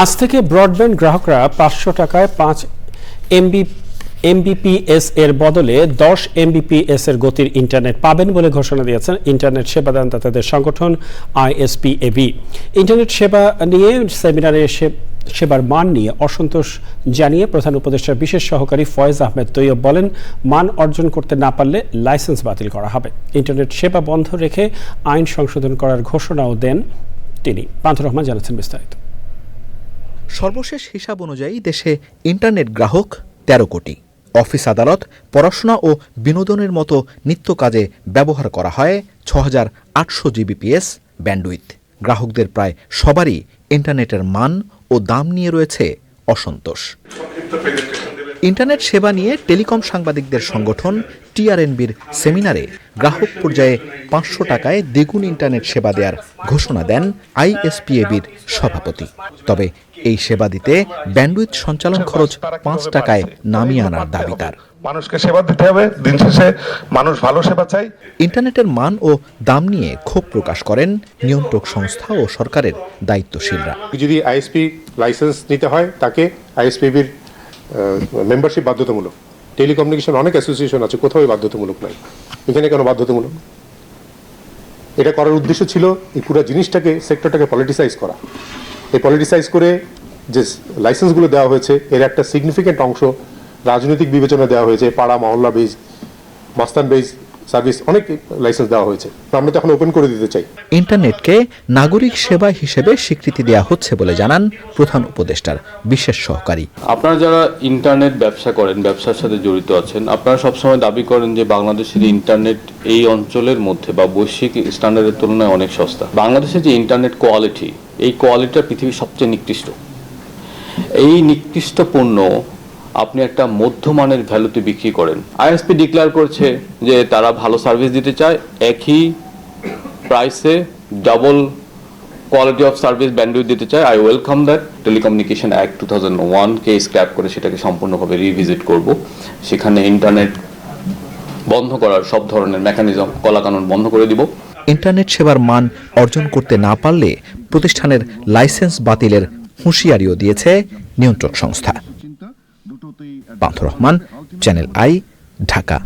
আজ থেকে ব্রডব্যান্ড গ্রাহকরা পাঁচশো টাকায় পাঁচ এমবি, এমবিপিএস এর বদলে দশ এমবিপিএস এর গতির ইন্টারনেট পাবেন বলে ঘোষণা দিয়েছেন ইন্টারনেট সেবাদানদাতাদের সংগঠন আইএসপিএবি। ইন্টারনেট সেবা নিয়ে, সেমিনারে সেবার মান নিয়ে অসন্তোষ জানিয়ে প্রধান উপদেষ্টার বিশেষ সহকারী ফয়েজ আহমেদ তৈয়ব বলেন, মান অর্জন করতে না পারলে লাইসেন্স বাতিল করা হবে। ইন্টারনেট সেবা বন্ধ রেখে আইন সংশোধন করার ঘোষণাও দেন তিনি। পান্থুর রহমান জানাচ্ছেন বিস্তারিত। সর্বশেষ হিসাব অনুযায়ী দেশে ইন্টারনেট গ্রাহক তেরো কোটি। অফিস আদালত পড়াশোনা ও বিনোদনের মতো নিত্য কাজে ব্যবহার করা হয় ছ হাজার আটশো জিবিপিএস ব্যান্ডউইথ। গ্রাহকদের প্রায় সবারই ইন্টারনেটের মান ও দাম নিয়ে রয়েছে অসন্তোষ। ইন্টারনেট সেবা নিয়ে টেলিকম সাংবাদিকদের সংগঠন টিআরএনবির সেমিনারে গ্রাহক পর্যায়ে পাঁচশো টাকায় দ্বিগুণ ইন্টারনেট সেবা দেওয়ার ঘোষণা দেন আইএসপিএবির সভাপতি। তবে এই সেবা দিতে ব্যান্ডউইথ সঞ্চালন খরচ পাঁচ টাকায় নামিয়ে আনার দাবি তার। মানুষকে সেবা দিতে হবে দিন শেষে মানুষ ভালো সেবা চাই ইন্টারনেটের মান ও দাম নিয়ে ক্ষোভ প্রকাশ করেন নিয়ন্ত্রক সংস্থা ও সরকারের দায়িত্বশীলরা। যদি আইএসপি লাইসেন্স নিতে হয় তাকে আইএসপিবির মেম্বারশিপ বাধ্যতামূলক। টেলিকমিউনিকেশন অনেক অ্যাসোসিয়েশন আছে, কোথাও বাধ্যতামূলক নাই। এখানে কেন বাধ্যতামূলক? এটা করার উদ্দেশ্য ছিল এই পুরো জিনিসটাকে, সেক্টরটাকে পলিটিসাইজ করা। এই পলিটিসাইজ করে যে লাইসেন্সগুলো দেওয়া হয়েছে, এর একটা সিগনিফিক্যান্ট অংশ রাজনৈতিক বিবেচনা দেওয়া হয়েছে, পাড়া, মহল্লা বেজ মাস্তান বেজ সার্ভিস অনেক লাইসেন্স দেওয়া হয়েছে। তো আমরা তো এখন ওপেন করে দিতে চাই। ইন্টারনেটকে নাগরিক সেবা হিসেবে স্বীকৃতি দেওয়া হচ্ছে বলে জানান প্রধান উপদেষ্টার বিশেষ সহকারী। আপনারা যারা ইন্টারনেট ব্যবসা করেন ব্যবসার সাথে জড়িত আছেন আপনারা সবসময় দাবি করেন যে বাংলাদেশের ইন্টারনেট এই অঞ্চলের মধ্যে বা বৈশ্বিক স্ট্যান্ডার্ডের তুলনায় অনেক সস্তা। বাংলাদেশের যে ইন্টারনেট কোয়ালিটি এই কোয়ালিটিটা পৃথিবীর সবচেয়ে নিকৃষ্ট। এই নিকৃষ্ট পণ্য আপনি একটা মধ্যমানের ভ্যালুতে বিক্রি করেন। আইএসপি ডিক্লেয়ার করছে যে তারা ভালো সার্ভিস দিতে চায়, একই প্রাইসে double quality of service bandwidth দিতে চায়। I welcome that telecommunication act two thousand ওয়ানকে স্ক্র্যাপ করে সেটাকে সম্পূর্ণভাবে রিভিজিট করব। সেখানে ইন্টারনেট বন্ধ করার সব ধরনের মেকানিজম কলাকানুন বন্ধ করে দিব। ইন্টারনেট সেবার মান অর্জন করতে না পারলে প্রতিষ্ঠানের লাইসেন্স বাতিলের হুঁশিয়ারিও দিয়েছে নিয়ন্ত্রক সংস্থা। Pantha Rahman channel I Dhaka.